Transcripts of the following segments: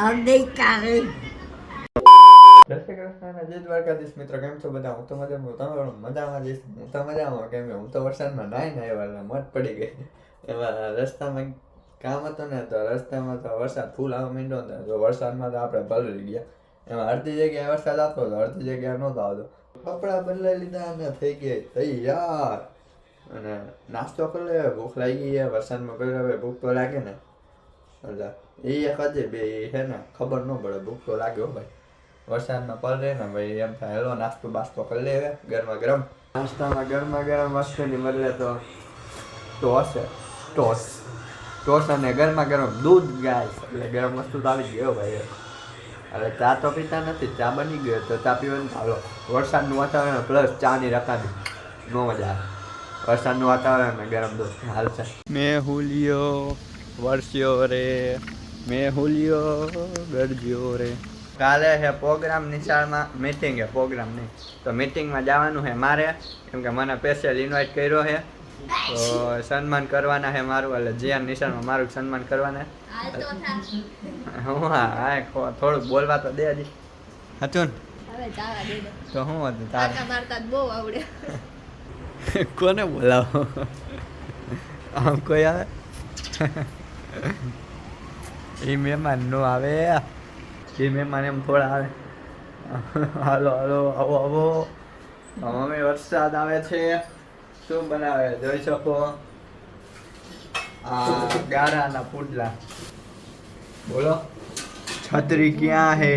અમને કાઢે જય શ્રી કૃષ્ણ મજામાં કેમ હું તો વરસાદમાં નાઈ ને આવ્યા એટલે મત પડી ગઈ. એમાં રસ્તામાં કામ હતું ને તો રસ્તામાં તો વરસાદ ફૂલ આવવા માંડ્યો ને તો વરસાદમાં તો આપણે પલળી ગયા. એમાં અડધી જગ્યાએ વરસાદ આવતો હતો અડધી જગ્યાએ નહોતો આવતો. કપડાં બદલાઈ લીધા અને થઈ ગયા થઈ યાર અને નાસ્તો કરી લે, ભૂખ લાગી જાય વરસાદમાં પહેલા હવે ભૂખ તો લાગે ને. એટલે એ એક હજે બે છે ને, ખબર ન પડે, ભૂખ તો લાગે હો ભાઈ. વરસાદમાં પડે ને, ભાઈ, એમ થાય, હેલો, નાસ્તો બાસ્તો કરી લે ગરમા ગરમ. નાસ્તામાં ગરમા ગરમ વસ્તુની બદલે તો ટોસ છે, ટોસ. ટોસ અને ગરમા ગરમ દૂધ ગાય એટલે ગરમ વસ્તુ તો આવી ગયો ભાઈ. હવે ચા તો પીતા નથી, ચા બની ગયો તો ચા પીવાનું. ચાલો વરસાદનું વાતાવરણ પ્લસ ચાની રકાબી. નો મજા આવે. વરસાદનું વાતાવરણ ને ગરમ દૂધ હાલશે મેં હુલિયો વરસ્યો રે. મેં હુલિયો ગરજ્યો રે. કાલે છે પ્રોગ્રામ નિશાળમાં મીટિંગ છે પ્રોગ્રામ નહીં. તો મીટિંગમાં જવાનું છે મારે કેમ કે મને સ્પેશિયલ ઇન્વાઇટ કર્યો છે તો સન્માન કરવાના છે મારું એટલે જીયાન નિશાળમાં મારું સન્માન કરવાના હું. હા હા થોડુંક બોલવા તો દે હજી. હતું ને? હવે જાવા દે દો તો શું હતું? તારે? મારતા બહુ આવડે. કોને બોલાવો આમ કોઈ આવે એ મહેમાન નો આવે એ મહેમાન એમ થોડા આવે હાલો હાલો આવો આવો મમ્મી વરસાદ આવે છે શું બનાવે જોઈ શકો આ ગારાના પુડલા બોલો છત્રી ક્યાં હે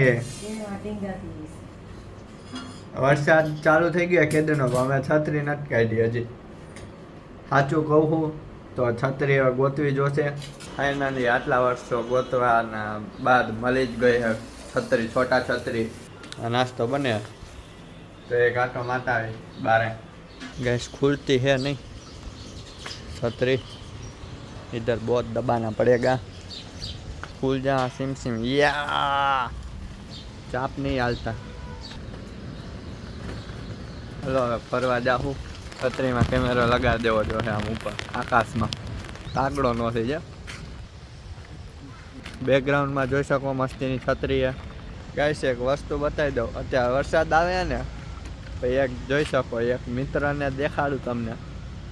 વરસાદ ચાલુ થઈ ગયો કેદુનો પણ અમે છત્રી નથી કાઢી હજી સાચું કહું છું તો છત્રી હવે ગોતવી જોશે ફાઇનલી આટલા વર્ષો ગોતવાના બાદ મળી જ ગઈ છે છત્રી છોટા છત્રી આ નાસ્તો બને તો એક આટો માતા આવી બારે ગેસ ખુલતી है नहीं छतरी इधर बहुत दबाना पड़ेगा खुल जा सिम सिम या ચાપ નહીં હાલતા હલો ફરવા જાઉં છત્રીમાં કેમેરો લગાવી દેવો જોઈએ આમ ઉપર, આકાશમાં. કાગડો નો થઈ જાય. બેકગ્રાઉન્ડમાં જોઈ શકો મસ્તીની છત્રી છે, એક વસ્તુ બતાવી દઉં. અત્યારે વરસાદ આવે ને પછી એક જોઈ શકો, એક મિત્રને દેખાડું તમને.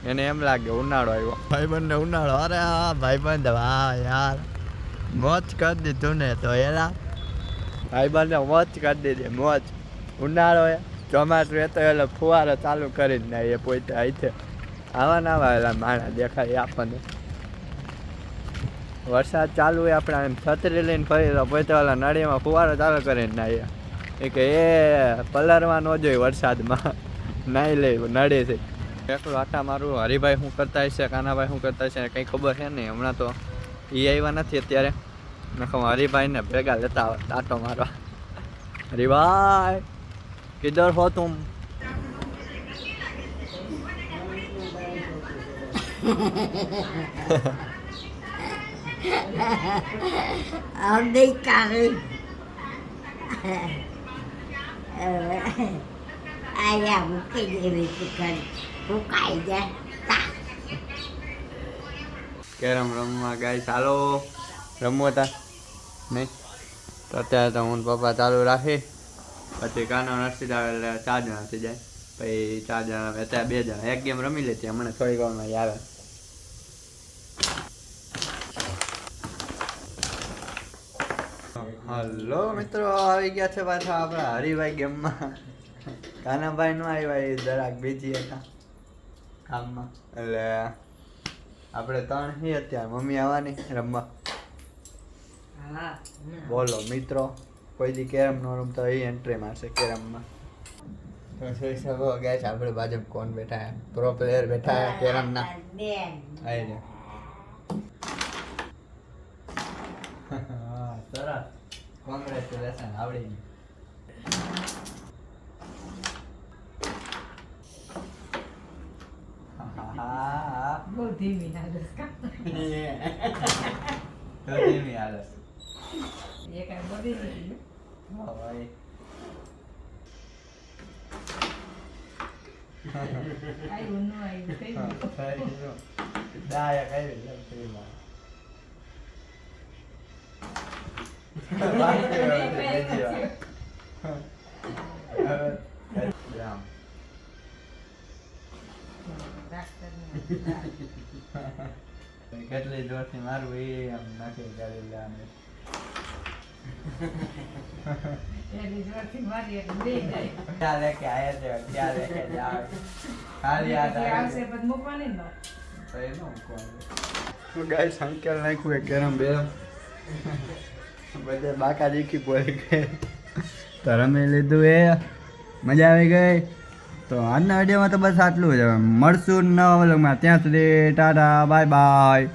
એને એમ લાગે, ઉનાળો આવ્યો. ભાઈબંધને ઉનાળો, અરે હા, ભાઈબંધ વાહ યાર. મોજ કરી દીધું ને તો એલા. ભાઈબંધને મોજ કરી દીધી, મોજ. ઉનાળો ચોમાસું એ તો એટલે ફુવારો ચાલુ કરી જ ને એ પોતે અહીંથી. આવા ના આવા એલા માણા દેખાય આપણને. વરસાદ ચાલુ હોય આપણે એમ છત્રી લઈને ફરી તો પોતે ઓલા નળીમાં ફુવારો ચાલુ કરીને નાહીએ એ કે એ પલરવા ન જોઈએ વરસાદમાં. નાહી લે નડે છે એકલું આટા મારું, હરિભાઈ શું કરતા હશે, કાનાભાઈ શું કરતા હશે, કંઈ ખબર છે નહીં. હમણાં તો એ આવ્યા નથી અત્યારે. નખો હરિભાઈને ભેગા લેતા આવે, આટો મારવા. હરિભાઈ! કિધર હો. તુમ અમને કાઢે. આયા મૂકી દેવી ચિકન ફૂકાઈ જાય કેરમ રમવા ગાય ચાલો રમવા તા. નહીં? તો અત્યારે તો હું પપ્પા ચાલુ રાખી. પછી કાનો નરસિંહ આવે એટલે ચાર જણા થઈ જાય. પછી ચાર જણા અત્યારે બે જણા. એક ગેમ રમી લેતી હમણાં થોડીક વારમાં આવે. હલો મિત્રો આવી ગયા છે પાછા આપણા હરિભાઈ ગેમમાં કાનાભાઈ નો આવ્યા એ જરાક બીજી હતા કામમાં. એટલે આપણે ત્રણ છીએ અત્યારે. મમ્મી આવવાની રમવા. હા. બોલો મિત્રો. કોઈ દી કેરમ નો રમતો એ એન્ટ્રી મારશે કેરમમાં. તો જોઈ શકો ગાઈસ આપણે ભાજપ કોણ બેઠા હે પ્રો પ્લેયર બેઠા હે કેરમના. બેન આઈને હા સરસ. કોંગ્રેચ્યુલેશન આવડી. ગયું બહુ ધીમી હાલત તો ધીમી હાલત એ કાંઈ બધી નહીં હા ભાઈ આવ્યું ન આવ્યું કઈ હા, થઈ ગયું. દાયા કઈ રીતે ફ્રીમાં વાત કરવા દે, બીજી વાર. હવે, રામ. કેટલી જોરથી મારવું એ આમ નક્કી કરી લેવાનું એની જોરથી મારી એટલે બે જાય. ક્યાં લેકે આયા છે ક્યાં લેકે જાવ ખાલી યાદ જે આવે આવશે પછી મૂકવાની ને. તો એ નો સંકેલ નાખ્યું એક કેરમ બેરમ. બધે બાકા દીખી ગઈ. તો રમી લીધું એ. મજા આવી ગઈ. તો આજના વિડીયોમાં તો બસ આટલું જ. મળશું નવા વ્લોગમાં. ત્યાં સુધી ટાટા બાય બાય.